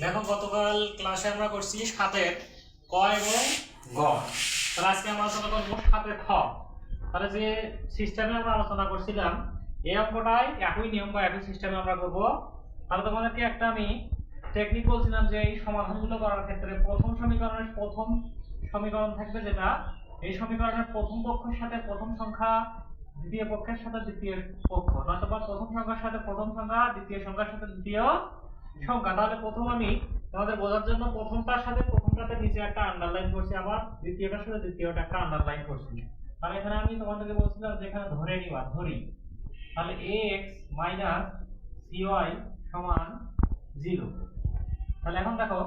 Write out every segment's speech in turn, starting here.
দেখো, গতকাল ক্লাসে আমরা করছি সাতের ক এবং গ। তাহলে আজকে আমরা আলোচনা করব সাতের খ। তাহলে যে সিস্টেমে আমরা আলোচনা করছিলাম, এই অঙ্কটাই একই নিয়ম বা একই সিস্টেমে আমরা করব। তাহলে তোমাদেরকে একটা আমি টেকনিক বলছিলাম যে এই সমাধানগুলো করার ক্ষেত্রে প্রথম সমীকরণের প্রথম সমীকরণ থাকবে যেটা, এই সমীকরণের প্রথম পক্ষের সাথে প্রথম সংখ্যা, দ্বিতীয় পক্ষের সাথে দ্বিতীয় পক্ষ, নয়তোবা প্রথম সংখ্যার সাথে প্রথম সংখ্যা, দ্বিতীয় সংখ্যার সাথে দ্বিতীয় সংখ্যা তাহলে প্রথম আমি তোমাদের বোঝার জন্য প্রথমটার সাথে প্রথমটাতে নিচে একটা আন্ডারলাইন করছি, আবার দ্বিতীয়টার সাথে দ্বিতীয়টা একটা আন্ডারলাইন করছি। তাহলে এখানে আমি তোমাদেরকে বলছিলাম যে এখানে ধরে নিবা, ধরি। তাহলে x মাইনাস cy সমান জিরো তাহলে এখন দেখো,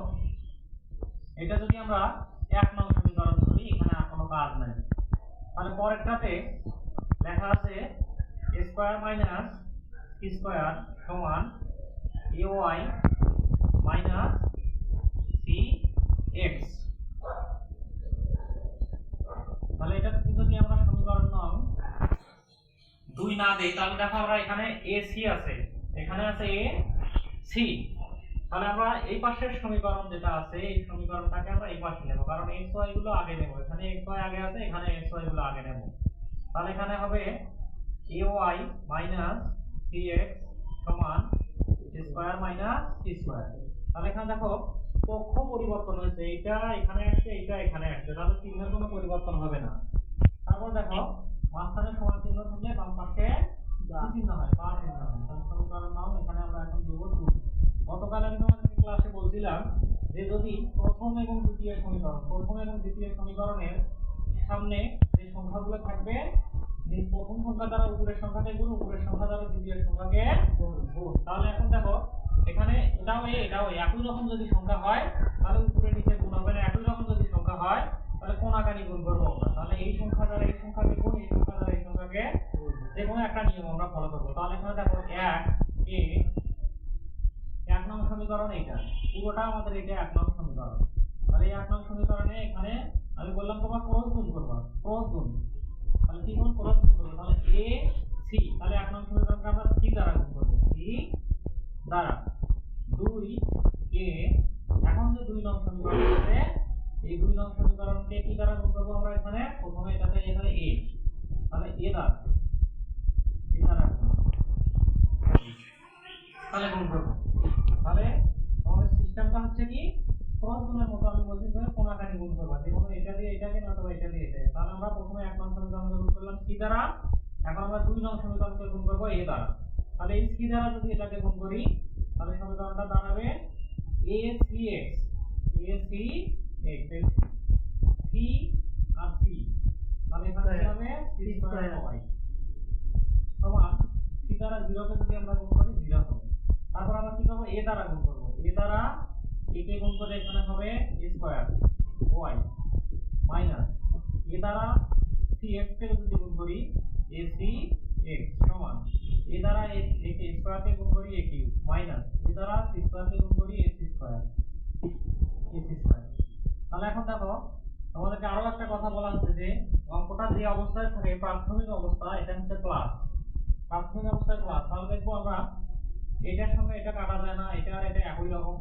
এটা যদি আমরা এক নং সমীকরণ ধরি, এখানে আর কোনো কাজ নাই। তাহলে পরেরটাতে লেখা আছে স্কোয়ার মাইনাস স্কোয়ার সমান ay মাইনাস সি এক্স তাহলে এটা যদি আমরা সমীকরণ নং দুই না দেই, তাহলে দেখো আমরা এখানে এ সি আছে, এখানে আছে এ সি তাহলে আমরা এই পাশের সমীকরণ যেটা আছে, এই সমীকরণটাকে আমরা এই পাশে নেব, কারণ এক্স ওয়াই গুলো আগে নেব, এখানে এক্স ওয়াই আগে আছে, এখানে এক্স ওয়াই গুলো আগে নেব। তাহলে এখানে হবে A Y minus C X সমান স্কোয়ার মাইনাস সি স্কোয়ার তাহলে এখানে দেখো পক্ষ পরিবর্তন হয়েছে। এটা এখানে আসছে এটা এখানে আসছে। তাহলে চিহ্নের কোনো পরিবর্তন হবে না। তারপর দেখো মাঝখানে সমান চিহ্ন থাকলে বাম পাশে চিহ্ন হয়? বা চিহ্ন হয়। তাহলে সমীকরণ নাও এখানে আমরা এখন দেব টু। গতকাল আমি তোমাদের ক্লাসে বলছিলাম যে যদি প্রথম এবং দ্বিতীয় সমীকরণ প্রথম এবং দ্বিতীয় সমীকরণের সামনে যে সংখ্যাগুলো থাকবে প্রথম সংখ্যা দ্বারা উপরের সংখ্যাকে গুণ, উপরের সংখ্যা দ্বারা দ্বিতীয় সংখ্যাকে গুণ তাহলে এখন দেখো, এখানে এটাও এ এটাও। একই রকম যদি সংখ্যা হয়, তাহলে উপরে নিচে গুণ হবে না। একই রকম যদি সংখ্যা হয়, তাহলে কোনাকানি গুণ করব আমরা? তাহলে এই সংখ্যা দ্বারা এই সংখ্যাকে গুণ, এই সংখ্যা দ্বারা এই সংখ্যাকে যে কোনো একটা নিয়ম আমরা ফলো করব। তাহলে এখানে দেখো, এক, এ, এক নং সমীকরণ এইটা। পুরোটা আমাদের এটা এক নং সমীকরণ। তাহলে এই এক নং সমীকরণে এখানে আমি বললাম তোমার ক্রস গুণ করবা। ক্রস গুণ। তাহলে কি গুণ করব তাহলে এ সি তাহলে এক নং আমরা সি দ্বারা গুণ করব। সি দ্বারা। দুই এ এখন যে দুই নং সমীকরণ আছে, এই দুই নং সমীকরণকে কি দ্বারা গুণ করব আমরা এখানে? প্রথমে এটাতে এখানে এ তাহলে এ দ্বারা। এ দ্বারা তাহলে গুণ তাহলে আমাদের সিস্টেমটা হচ্ছে কি? ক্রস গুণের মতো আমি বলছি যে কোনাকানি গুণ করবা। যে কোনো এটা দিয়ে এটাকে না অথবা এটা দিয়ে এটাকে। তাহলে আমরা প্রথমে এক নং সমীকরণকে গুণ করলাম সি দ্বারা এখন আমরা দুই নং সমীকরণকে গুণ করব এ দ্বারা। তাহলে এই সি দ্বারা যদি এটাকে গুণ করি তাহলে সমীকরণটা দাঁড়াবে A C X A C X C R C তাহলে এখানে হবে? সি স্কয়ার ওয়াই সমান। সি দ্বারা জিরোকে যদি আমরা গুণ করি জিরো হবে। তারপর আমরা কি করব? এ দ্বারা গুণ করব। এ দ্বারা এ কে গুণ করে এখানে হবে স্কয়ার ওয়াই মাইনাস এ দ্বারা সমান। এ দ্বারা এ কে স্কয়ার গুণ করি এ কিউ মাইনাস এ দ্বারা স্কয়ার স্কয়ার এ স্কয়ার তাহলে এখন দেখো, তোমাদেরকে আরও একটা কথা বলা হচ্ছে যে অবস্থায় প্রাথমিক অবস্থা, এটা হচ্ছে প্লাস প্রাথমিক অবস্থায় প্লাস তাহলে দেখব আমরা, এটার সঙ্গে এটা কাটা যায় না, এটা আর এটা একই রকম।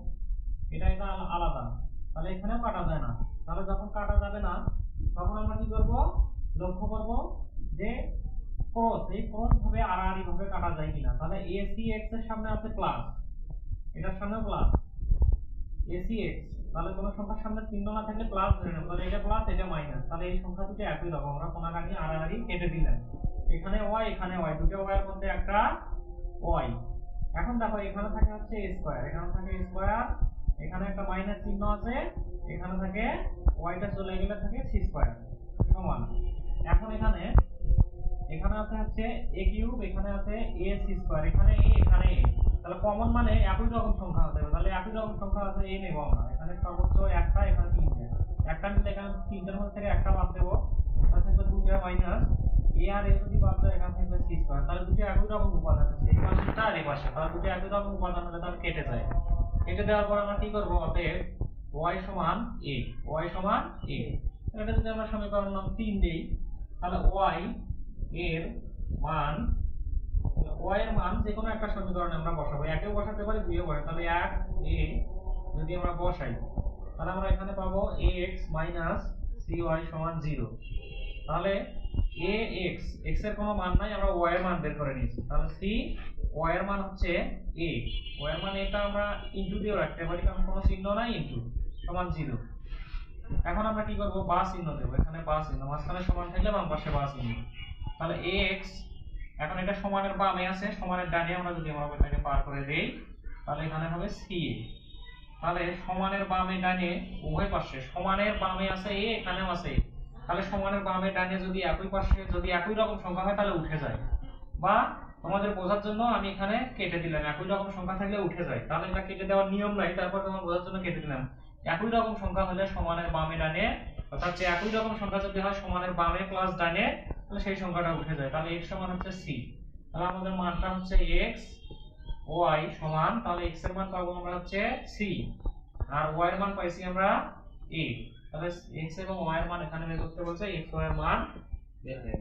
এটা এটা আলাদা। তাহলে এখানেও কাটা যায় না। তাহলে যখন কাটা যাবে না, তখন আমরা কি করব? লক্ষ্য করব যে ক্রস এই ক্রস ভাবে আড়াআড়ি ভাবে কাটা যায় কিনা। তাহলে এসি এক্সের সামনে আছে প্লাস এটার সামনে প্লাস এসি এক্স তাহলে কোনো সংখ্যার সামনে চিহ্ন না থাকলে প্লাস ধরে নেব। তাহলে এটা প্লাস এটা মাইনাস তাহলে এই সংখ্যা দুটো একই রকম। আমরা কোনাকানি আড়াআড়ি কেটে দিলাম। এখানে ওয়াই এখানে ওয়াই দুটো ওয়াই এর মধ্যে একটা ওয়াই এখন দেখো, এখানে থাকে হচ্ছে স্কোয়ার এখানে থাকে স্কোয়ার এখানে একটা মাইনাস চিহ্ন আছে। এখানে থাকে ওয়াইটা চলে গেলে থাকে সি স্কোয়ার সমান। এখন এখানে এখানে আছে হচ্ছে এ কিউব, এখানে আছে এ সি স্কোয়ার এখানে এ এখানে এ তাহলে কমন মানে একই রকম সংখ্যা হতে হবে। তাহলে একই রকম সংখ্যা আছে এ নেব আমরা। এখানে সর্বোচ্চ একটা, এখানে তিনটে। একটা নিলে এখানে তিনটের মধ্যে থেকে একটা বাদ দেবো। তাহলে থাকবে দুটো মাইনাস এ আর এ যদি বাদ দেয়, এখানে থাকবে সি স্কোয়ার তাহলে দুটো একই রকম উপাদান আছে। এই পাশেরটা আর এই পাশে। তাহলে দুটো একই রকম উপাদান হলে তাহলে কেটে যায়। কেটে দেওয়ার পর আমরা কি করব? অতএব y সমান a, y সমান a এটা যদি আমরা সমীকরণ নাম তিন দেই তাহলে ওয়াই এর মান ওয়াই এর মান যে কোনো একটা সমীকরণে আমরা বসাবো। একেও বসাতে পারি, দুইও বসাই তাহলে এক, এ, যদি আমরা বসাই, তাহলে আমরা এখানে পাবো A X minus C Y সমান জিরো তাহলে এ এক্স এক্সের কোনো মান নাই, আমরা ওয়াই এর মান বের করে নিয়েছি। তাহলে সি ওয়াই এর মান হচ্ছে এ ওয়াই এর মান এটা আমরা ইনটু দিয়েও রাখতে পারি, কারণ কোনো চিহ্ন নাই ইনটু সমান জিরো এখন আমরা কি করব? বা চিহ্ন দেবো। এখানে বা চিহ্ন, মাঝখানে সমান থাকলে বাম পাশে বা চিহ্ন। তাহলে এক্স এখন এটা সমানের বামে আছে, সমানের ডানে আমরা যদি আমরা এটাকে পার করে দেই, তাহলে এখানে হবে এ তাহলে সমানের বামে ডানে উভয় পাশে, সমানের বামে আছে এ এখানেও আছে তাহলে সমানের বামে ডানে যদি একই পাশে, যদি একই রকম সংখ্যা হয়, তাহলে উঠে যায়। বা তোমাদের বোঝার জন্য আমি এখানে কেটে দিলাম। একই রকম সংখ্যা থাকলে উঠে যায়। তাহলে এটা কেটে দেওয়ার নিয়ম নাই, তারপর তোমার বোঝার জন্য কেটে দিলাম। একই রকম সংখ্যা হলে সমানের বামে ডানে, অর্থাৎ একই রকম সংখ্যা যদি হয় সমানের বামে প্লাস ডানে, তাহলে সেই সংখ্যাটা উঠে যায়। তাহলে x সমান হচ্ছে c তাহলে আমাদের মানটা হচ্ছে x, y সমান, তাহলে x এর মান পাবো আমরা হচ্ছে c আর y এর মান পাইছি আমরা a তাহলে x এবং y এর মান এখানে বের করতে বলছে, x, y এর মান বের হয়ে